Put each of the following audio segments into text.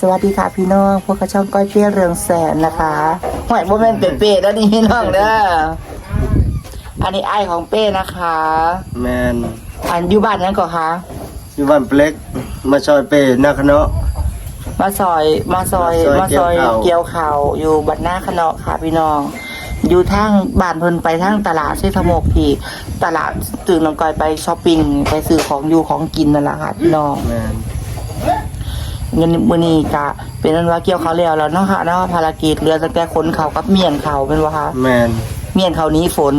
สวัสดีค่ะพี่น้อง พวกกระช่องก้อยเปี้ยเรืองแสนนะคะหอยโมเมนเป๊ะๆแล้วนี่พี่น้องเด้ออันนี้ไอายของเป้นะคะ แมนอันอยู่บ้านนั้นก่อนคะอยู่บ้านเปล็ก มาซอยเปนาคเนาะ มาซอยมาซอยมามาซซออยยเกี่เกี่ยยววเขาวอยู่บัดหน้าคณะค่ะพี่น้อง อยู่ทางบ้านเพิ่นไปทางตลาดเชษฐมกพี่ ตลาดตื่นลงกอยไปช้อปปิ้งไปซื้อของอยู่ของกินนั่นแหละค่ะพี่น้อง แมน เงินมื้อนี้กะ เป็นอันว่าเกี่ยวเขาวแล้วแล้วเนาะค่ะเนาะภารกิจเรือตั้งแต่ขนเขากับเมียนเขาเป็นว่าคะแมนเมียนเขาหนี้ฝน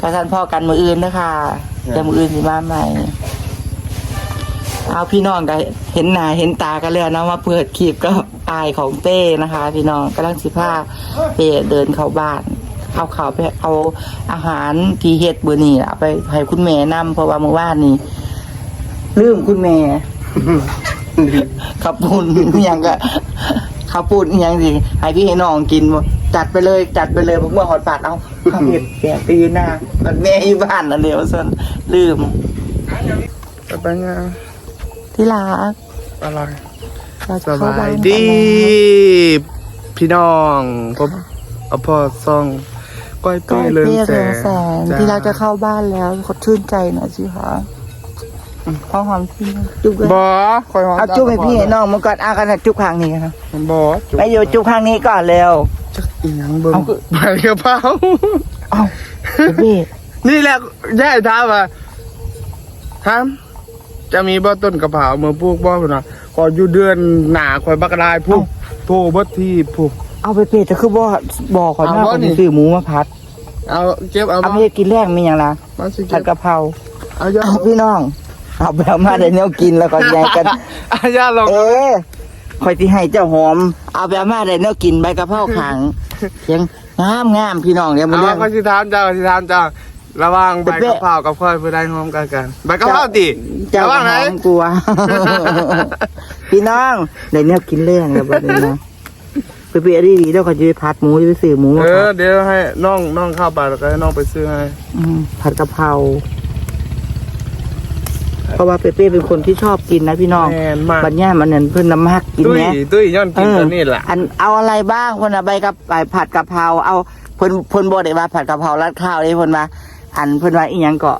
กระทันพ่อกันมืออื่นนะคะแต่มืออื่นสิมาใหม่ เอาพี่น้องก็เห็นหน้าเห็นตากันแล้วนะว่าเปิดคลิปก็อายของเต้นะคะ พี่น้องกำลังสิพาเป้เดินเข้าบ้านเอาเขาวไปเอาอาหารที่เฮ็ดเบอร์นี่เอาไปให้คุณแม่นำเพราะว่าเมื่อวานนี้ลืมคุณแม่ ขับปุ่นอหย่างก็ขับปุ่นอหย่างสิให้พี่ให้น้องกินบ่จัดไปเลย จัดไปเลยผมเมื่อหอดปาดเอาข้าวเห็ดแกะตีหน้ามันแม่อยู่บ้านนั่นเดียวสันลืมสบายงามที่รักอะไรเราสจะเข้าบาบ้ายนดี พี่น้องผมเอาพอซองก้อยก็เป้เรื่เลิองงแสแสนนที่เราจะเข้าบ้านแล้วขอชื่นใจหน่อยสิคะ ข้าวหอมพี่จุ๊บด้วยบอคอยหอมเอาจุ๊บให้พี่ให้น้องมาก่อนเอากันนะจุ๊บข้างนี้ครับบอไปอยู่จุ๊บข้างนี้ก่อนเร็วจักอีหยังเบิ่งเอาคือใบกระเพราเอาพี่นี่แหละแย่ท้ามว่าทามจะมีบ่ต้นกระเพราเมื่อปลูกบ่พุ่นน่ะขออยู่เดือนหนาคอยบักลายพุกโทรบ่ที่พุกเอาไปเป็ดแต่คือบ่บอกขอหน้าเอาบ่คนนี่ซื้อหมูมาพัดเอาเก็บเอาเอาบ่ไปเฮ็ดกินแรกมีอย่างละมาสิผัเก็ดบกะเพราเอาย่าเอาพี่น้อง เอาไปเอามาได้แนวกินแล้วก็แยกกันเอาย่าลองเออคอยที่ให้เจ้าหอม เอาไปเอามาได้แนวกินใบกะเพราขังเพียงงามงามพี่น้องเดี๋ยวมันเอาเรื่องก็สิถามเจ้าก็สิถามเจ้า ระหว่างใบเป๊ะกะเพรากับข้อยเพื่อได้หอมกันกันใบกะเพราติเจ้าระหว่างไหนหอมกลัว พี่น้องได้แนวกินแรงแล้วบัดนี้นะไปเปียดีดีๆแล้วก็จะไปผัดหมูจะไปซื้อหมูมาเอผัอดเดี๋ยวให้น้องน้องเข้าไปแล้วก็ให้น้องไปซื้อให้ มผัดกะเพราเพ ราะว่าเปเป้เป็นคนที่ชอบกินนะพี่น้องแม่นมาก บัดเนี้ยมันนั่นเพิ่นน้ำมักกินตุ้ยเนี้ยตุ้ยย้อนกินตัวนี้แหละอันเอาอะไรบ้างคนน่ะใบกับใบผัดกะเพราเอาเพิ่นเพิ่นบ่ได้ว่าผัดกะเพราราดข้าวเลยเพิ่นว่าอันเพิ่นว่าอีหยังก็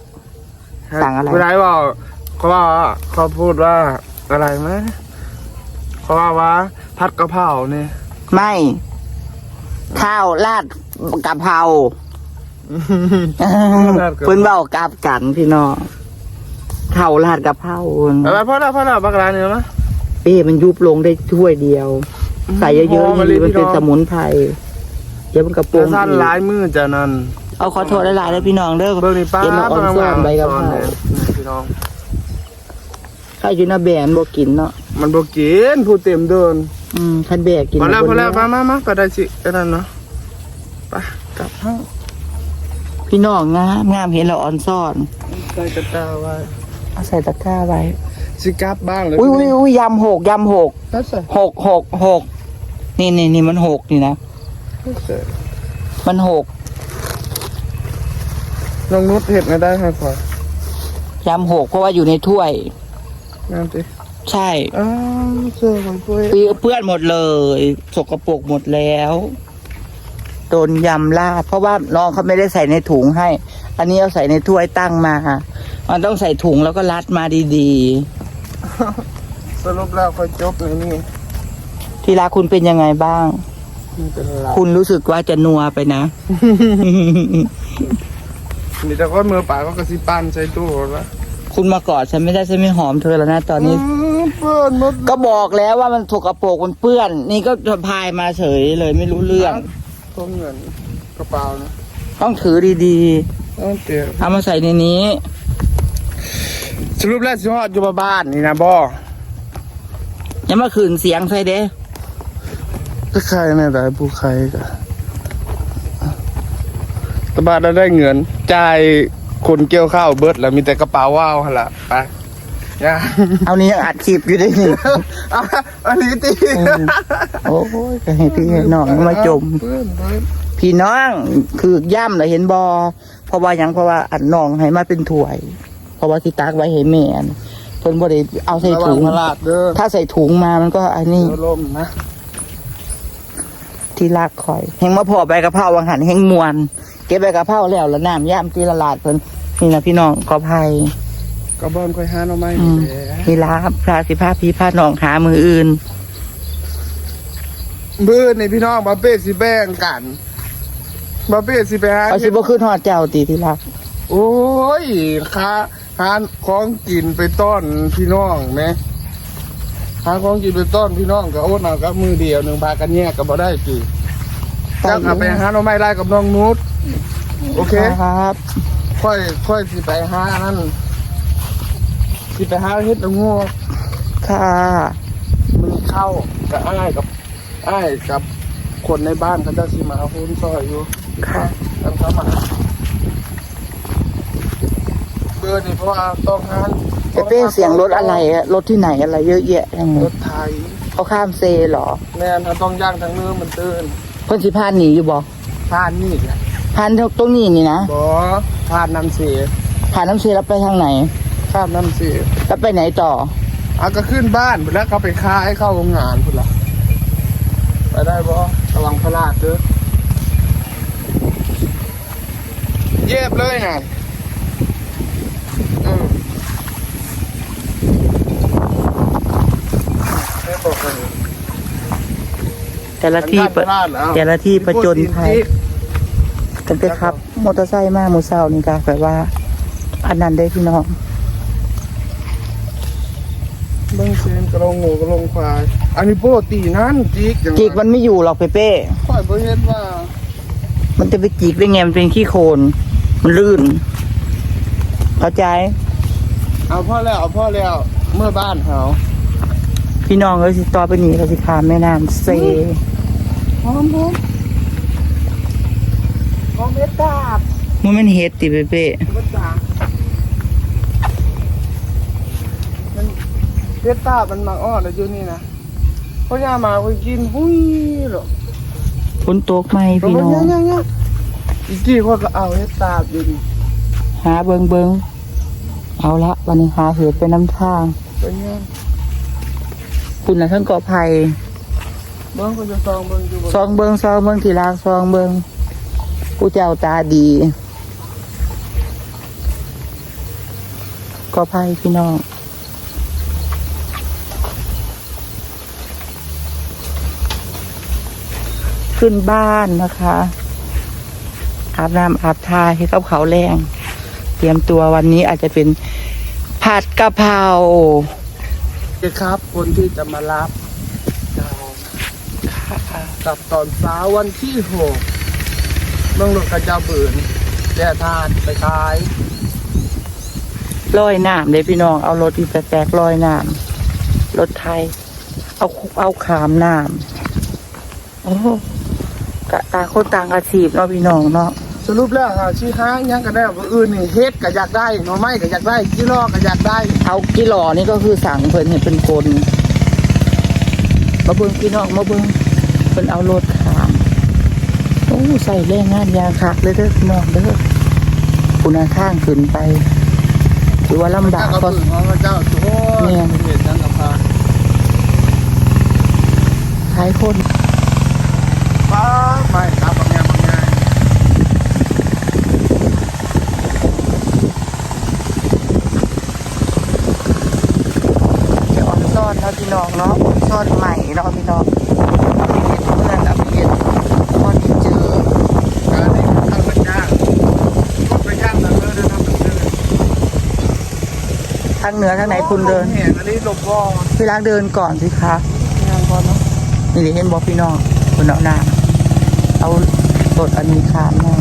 สั่งอะไร ผู้ใดบอกเขาว่าเขาพูดว่าอะไรไหมเขาว่าว่าผัดกะเพราเนี่ยไม่ ข้าวราดกะเพรา เพิ่นเว้ากลับกันพี่น้อง ข้าวราดกะเพราเพิ่นอะไรพ่อละพ่อละบักร้านเนี่ยมั้ยเป้มันยุบลงได้ถ้วยเดียว ใส่เยอะหอมๆมาดีเลยมันเป็นพี่น้อง สมุนไพรเดี๋ยวมันกระโปรแต่งสั้นอีกหลายมือจะนั่น เอาขอโทษหลายๆเลยพี่น้องเด้อ เบิ่งนี่ป้าเอ็นอ่อนซ่อนใบกะเพราเนี่ยพี่น้องใครอยู่หน้าแบนบ่กินเนาะมันบอกกินผู้เต็มเดินอืมคันแบกกินพอแล้วบ่พอแล้วเยมามามาก็ได้สิก็นั่นเนาะไปกลับห้องพี่น้องงามงามเห็นเราออนซ่อน ใส่กระตาไว้ เอาใส่ตะกร้าไว้สิกลับบ้างเลยอุ้ยอุ้ยอุ้ยยำหกยำหกนั่นใส่หกหกหกนี่นี่นี่มันหกนี่นะ นั่นใส่มันหกลองนุดเห็ดไม่ได้ให้ขอยำหกเพราะว่าอยู่ในถ้วย นั่นสิใช่ อ้าวเจอของตัวเองเปื้อนหมดเลย สกปรกหมดแล้วโดนยำลาดเพราะว่าน้องเขาไม่ได้ใส่ในถุงให้ อันนี้เอาใส่ในถ้วยตั้งมา มันต้องใส่ถุงแล้วก็รัดมาดีสรุปแล้วค่อยจบในนี่ๆ ที่รักคุณเป็นยังไงบ้างมันเป็นไรคุณรู้สึกว่าจะนัวไปนะ มีแต่คนมือป่าก็กระซิบปั้นใส่ตู้แล้วคุณมากอดฉันไม่ได้ฉันไม่หอมเธอแล้วนะตอนนี้ เปิ้นหมดก็บอกแล้วว่ามันถกกระโปรกมันเปื้อน นี่ก็พายมาเฉยเลยไม่รู้เรื่อง ตัวเงินกระเป๋านะต้องถือดีต้องเตี๋ยๆเอามาใส่ในนี้ สรุปแล้วสิฮอดอยู่บ้านนี่นะบ่อย่ามาขืนเสียงใส่เด้ถ้าใครเนี่ยได้ผู้ใครก็ตะบาดแล้วได้เงินจ่ายคนเกี่ยวข้าวเบิดแล้วมีแต่กระเป๋าว่าวหั่นล่ะไปย่าเอานี้ยังอัดคลิปอยู่ได้นี่ เอาอันนี้ตีโอ้ยก็ให้พี่ให้น้องมาจม เพื่อนเพื่อนพี่น้องคือย่ำเลยเห็นบอเพราะว่าหยังเพราะว่าอันน้องให้มาเป็นถ้วย เพราะว่าที่ตากไว้ให้แม่นเพิ่นบ่ได้เอาใส่ระวัถุงงพลาดเด้อถ้าใส่ถุงมามันก็อันนี้เดี๋ยวลมนะที่ลากข่อยแหงมาพอใบกะเพราวังหันแหงมวน เก็บใบกะเพราแล้วแล้วน้ำย่ำที่ละลาดเพิ่นนี่นะพี่น้องขอภัยกระเบิ้นค่อยหาหน่อไม้อืม แหละนี่ลาครับพระสิพาพี่พาน้องหามืออื่นบื้อนี่พี่น้องบาเป้สิแบ่งกันบาเป้สิไปหาเอาสิบ่ขึ้นฮอดเจ้าตีที่รักโอ้ยค้า หาของกินไปต้อนพี่น้องไหมหาของกินไปต้อนพี่น้องก็โอ้เอากับมือเดียวหนึ่งพากันแยกก็บ่ได้จีเจ้าขับไปหาหน่อไม้ไล่กับน้องนุชโอเค ครับค่อยค่อยสิไปหาอันนั้นสิไปหาเฮ็ดละโงูค่ะมึงเข้ากับอ้ายกับอ้ายกับคนในบ้านเขาจะสิมาเอาหุ้นซอยอยู่ค่ะทำเข้ามา เบอร์นี่เพราะว่าต้องงานเอเป้เสียงรถอะไรอะรถที่ไหนอะไรเยอะแยะทั้งหมรดถไทยเขาข้ามเซเหรอ แม่นถ้าต้องย่างทางเนื้อมันตื่นเพิ่นสิพานหนีอยู่บ่ผ่านนี่แหละพานตรงนี้นี่นะบอผ่านน้ำเสียผ่านน้ำเซแล้วไปทางไหนข้ามน้ำเสียแล้วไปไหนต่อเอาก็ขึ้นบ้านแล้วเขาไปค้ายเข้าโรงงานพุ่นละไปได้บอระวังพลาดเด้อเย็บเลยไงเออไม่บอกเลย แต่ละที่เปิดพลาดแล้วแต่ละที่ประจนภัยตั้งแต่ขับ มอเตอร์ไซค์มาหมูเซานี่ก็แบบว่า อันนั้นได้พี่น้องเบิ้งเซนกระลงงูกระลงควายอันนี้โปรตีนั่นจิกอย่างจีกมันไม่อยู่หรอกเปเป้ค่อยบ่เห็นว่า มันจะไปจีกได้ไงมันเป็นขี้โคลนมันลื่นเข้าใจ เอาพ่อแล้วเอาพ่อแล้วเมื่อบ้านเขาพี่น้องเอ้ยสิต่อไปนี่เราสิขามแม่น้ำเซ พร้อมพร้อมพร้อมเม็ดดาบมันเป็นเฮ็ดติเปเป้มันจางมันเม็ดดาบมันมาอ้อแล้วอยู่นี่นะพ่อย่ามาไปกินหุ้ยหรอฝนตกไหมพี่น้องเนี่ยเนี่ยเนี่ยอีกกี่คนก็เอาเม็ดดาบอยู่ดิหาเบิงเบิงเอาละวันนี้หาเห็ดไปน้ำทางเป็นไงคุณนะทั้งเกาะไผ่ เบิ้งก็จะซองเบิ้งอยู่บนซองเบิงซองเบิงทีลากซองเบิงผู้เจ้าตาดีเกาะไผ่พี่น้องขึ้นบ้านนะคะ อาบน้ำอาบทาให้กับเขาวแรง เตรียมตัววันนี้อาจจะเป็นผัดกะเพราเด็กครับคนที่จะมารับเรา กลับตอนเช้าวันที่หกเมืองหลวงกระเจ้าบืนแก่ทานไปขายลอยน้ำเลยพี่น้องเอารถอีแตกๆลอยน้ำรถไทย เอาเอาขามน้ำโอ้โหกะต่างคนต่างอาชีพเนาะพี่น้องเนาะสรุปแล้วหาชี้ห้างยังกันได้ว่าอื่นนี่เฮ็ดก็อยากได้หน่อไม้ก็อยากได้กี่ล้อก็อยากได้ เอากิโลนี่ก็คือสั่งเพิ่นเห็นเป็นคนมาเบิ่งพี่น้องมาเบิ่ง เพิ่นเอารถขามโอ้ใส่แรงงานยางคักเลยเด้อพี่น้องเด้อคุณาข้างขึ้นไปถือว่าลำบากก็ก็ฝืนของพระเจ้าโอ้ยเนี่ยเห็นจังกับพาหลายคนป้าไม่ครับบางอย่างบางอย่างจะออนซ่อนเนาะพี่น้องเนาะออนซ่อนใหม่เนาะพี่น้องเอาไปเห็นเพื่อนเอาไปเห็นพอดีเจอ การนี้ทำเป็นยากก็ไปย่างแต่เมื่อได้ทำเป็นเดือน ทางเหนือทางไหนคุณเดินเห็นอันนี้หลบวอพี่รักเดินก่อนสิคะงานก่อนเนาะนี่ดิเห็นบอกพี่น้องคุณเอาหน้าเอารถอันนี้ขามหน้า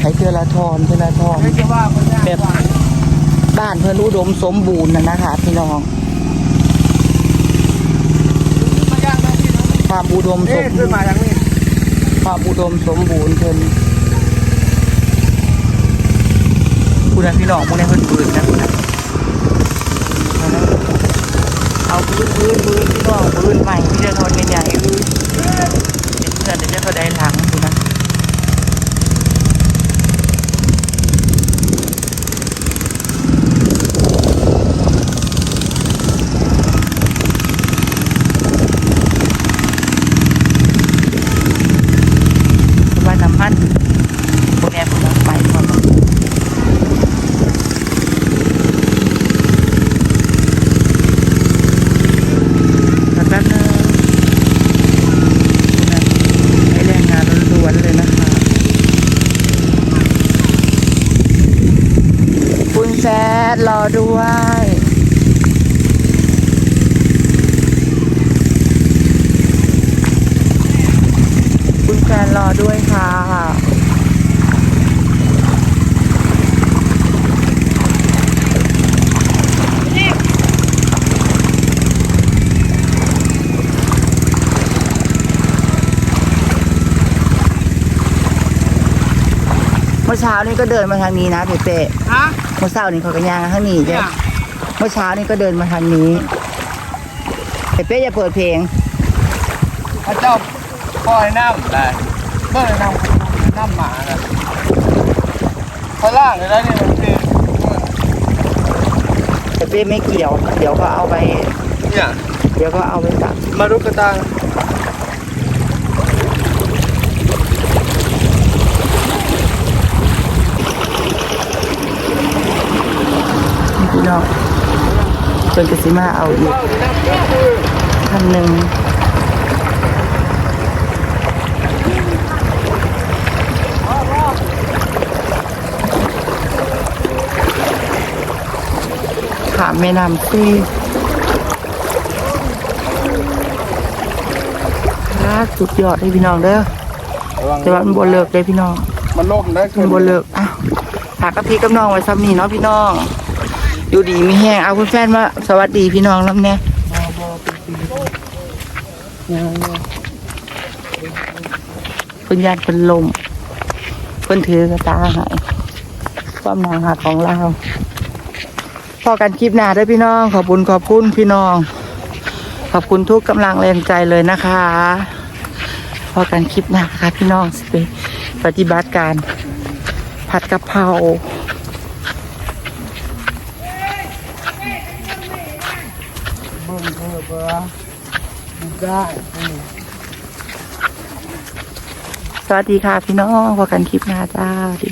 ให้เพื่อละทอนเพื่อละทอนไม่ใช่ว่ามันยากแบบบ้านเพื่อนอุดมสมบูรณ์นะนะคะพี่น้องไม่ยากนะพี่นะความอุดมสนี่มขึ้บูนรมาณ์อย่างนี้ความอุดมสมบูรณ์เพิ่นคุณนะพี่น้องมึงในเพิ่นปืนนะคุณนะ เอาปืนปืนปืนพี่น้องปืนใหม่พี่จะทนใหญ่ๆเอ้ยเดี๋ยวเพื่อนเดี๋ยวจะเขาได้หลัง อด้วย คุณแฟนรอด้วยค่ะเมื่อเช้านี่ก็เดินมาทางนี้นะเป๊ะฮะ เมื่อเช้านี่เขาก็ย่างทางนี้เนี่ใช่ยเมื่อเช้านี่ก็เดินมาทางนี้เปเป้อย่าเปิดเพลงพระเจ้าปล่อยน้ำได้เมื่อน้ำน้ำหมาน่ะพล่างเลยได้นี่มันคือเปเป้ไม่เกี่ยว เดี๋ยวก็เอาไปเนี่ยเดี๋ยวก็เอาไปตักมารุกกระตัง พี่น้อง จนกสิมาเอาอีกคันหนึ่งขามแม่น้ำซีลากสุดยอดเลยพี่น้องเด้อแต่ว่ามันบนเลิกเลยพี่น้อง มันล่มได้มันบนเลิกอ้าวฝากกับพี่กับน้องไว้ซ้ำนี่เนาะพี่น้อง อยู่ดีมีแห้งเอาคุณแฟนมาสวัสดีพี่น้องน้ำแน่เพิ่นญาติเพิ่นลมเพิ่นถือกระตาหายความนาหักของเราพอกันคลิปหน้าด้วยพี่น้อง ขอบคุณขอบคุณพี่น้อง ขอบคุณทุกกำลังแรงใจเลยนะคะพอกันคลิปหน้าค่ะพี่น้องสิไปปฏิบัติการผัดกะเพรา เบิ่งเบอร์ดูได้สวัสดีค่ะพี่น้องพบกันคลิปหน้าจ้าดี